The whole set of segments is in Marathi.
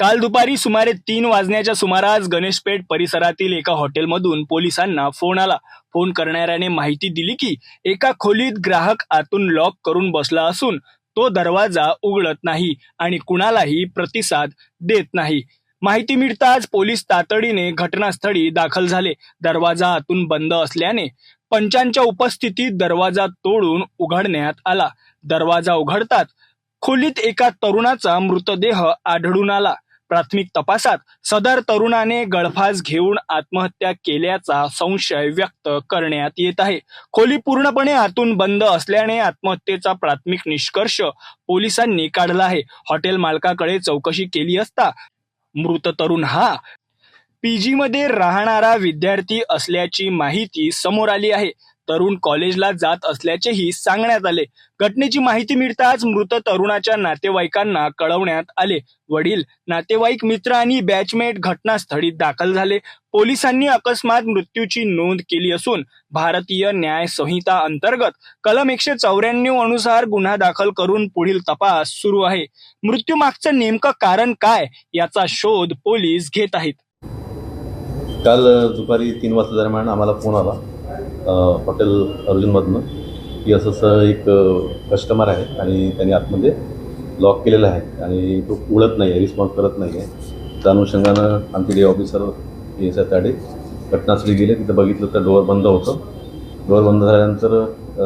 काल दुपारी सुमारे तीन वाजण्याच्या सुमारास गणेशपेठ परिसरातील एका हॉटेलमधून पोलिसांना फोन आला. फोन करणाऱ्याने माहिती दिली की एका खोलीत ग्राहक आतून लॉक करून बसला असून तो दरवाजा उघडत नाही आणि कुणालाही प्रतिसाद देत नाही. माहिती मिळताच पोलीस तातडीने घटनास्थळी दाखल झाले. दरवाजा आतून बंद असल्याने पंचांच्या उपस्थितीत दरवाजा तोडून उघडण्यात आला. दरवाजा उघडतात खोलीत एका तरुणाचा मृतदेह आढळून आला. प्राथमिक तपासात सदर तरुणाने गळफास घेऊन आत्महत्या केल्याचा संशय व्यक्त करण्यात येत आहे. खोली पूर्णपणे आतून बंद असल्याने आत्महत्येचा प्राथमिक निष्कर्ष पोलिसांनी काढला आहे. हॉटेल मालकाकडे चौकशी केली असता मृत तरुण हा पीजी मध्ये राहणारा विद्यार्थी असल्याची माहिती समोर आली आहे. तरुण कॉलेजला जात असल्याचेही सांगण्यात आले. घटनेची माहिती मिळताच मृत तरुणाच्या नातेवाईकांना कळवण्यात आले. वडील नातेवाईक मित्र आणि बॅचमेट घटनास्थळी दाखल झाले. पोलिसांनी अकस्मात मृत्यूची नोंद केली असून भारतीय न्याय संहिता अंतर्गत कलम एकशे चौऱ्याण्णव अनुसार गुन्हा दाखल करून पुढील तपास सुरू आहे. मृत्यू मागचं नेमकं कारण काय याचा शोध पोलीस घेत आहेत. काल दुपारी तीन वाजता दरम्यान आम्हाला फोन आला. हॉटेल अर्जुनमधनं की असं असं एक कस्टमर आहे आणि त्यांनी आतमध्ये लॉक केलेलं आहे आणि तो उडत नाही आहे रिस्पॉन्स करत नाही आहे त्या अनुषंगानं आमचे day officer S I Tade घटनास्थळी गेले तिथं बघितलं तर डोअर बंद होतं. डोअर बंद झाल्यानंतर अ,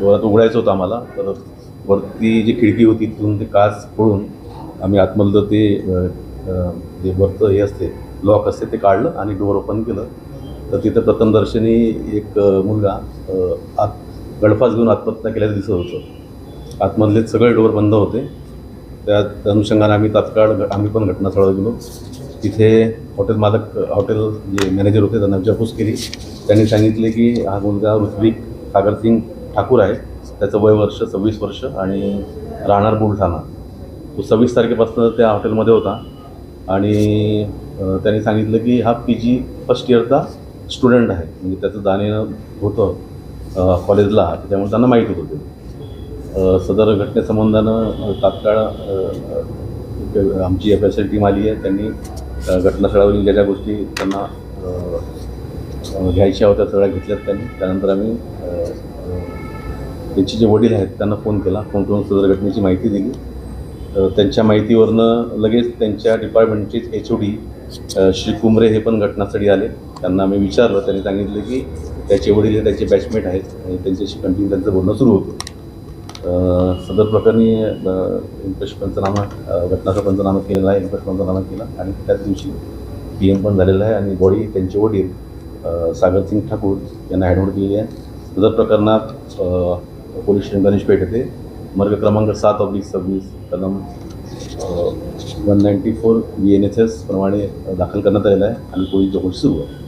डोअरात उघडायचं होतं आम्हाला. तर वरती जी खिडकी होती तिथून ते काच फोडून आम्ही आतमधलं ते जे वरचं हे असते लॉक असते ते काढलं आणि डोअर ओपन केलं. तर तिथं प्रथमदर्शनी एक मुलगा आत गळफास घेऊन आत्महत्या केल्याचं दिसत होतं. आतमधले सगळे डोअर बंद होते. त्या अनुषंगाने आम्ही तात्काळ आम्ही पण घटनास्थळावर गेलो. तिथे हॉटेल मालक हॉटेल जे मॅनेजर होते त्यांना विचारपूस केली. त्यांनी सांगितले की हा मुलगा ऋत्विक सागरसिंग ठाकूर आहे. त्याचं वय वर्ष सव्वीस वर्ष आणि राहणार बुलढाणा. तो सव्वीस तारखेपासून त्या हॉटेलमध्ये होता. आणि त्यांनी सांगितलं की हा पी जी फर्स्ट इयरचा स्टुडंट आहे म्हणजे त्याचं जाणं होतं कॉलेजला त्यामुळे त्यांना माहीत होतं ते. सदर घटनेसंबंधानं तात्काळ आमची एफ एस एल टीम आली आहे. त्यांनी घटनास्थळावरील ज्या ज्या गोष्टी त्यांना घ्यायच्या होत्या सगळ्या घेतल्यात त्यांनी. त्यानंतर आम्ही त्यांचे जे वडील आहेत त्यांना फोन केला. फोन करून सदर घटनेची माहिती दिली. त्यांच्या माहितीवरनं लगेच त्यांच्या डिपार्टमेंटचेच H O D Shri Kumre हे पण घटनास्थळी आले. त्यांना आम्ही विचारलं त्यांनी सांगितलं की त्याचे वडील हे त्याचे बॅचमेट आहेत आणि त्यांच्याशी कंटिन्यू त्यांचं बोलणं सुरू होतं. सदर प्रकरणी इन्कश पंचनामा घटनाचा पंचनामा केलेला आहे. इन्कश पंचनामा केला आणि त्याच दिवशी पी एम पण झालेलं आहे आणि बॉडी त्यांचे वडील सागर सागरसिंग ठाकूर यांना ॲडमिट केलेली आहे. सदर प्रकरणात पोलीस स्टेशन गणेशपेठ येथे वर्ग क्रमांक सात ऑब्लिक सव्वीस कलम one ninety four B N S S प्रमाणे दाखल करण्यात आलेला आहे आणि पोलीस चौकशी सुरू आहे.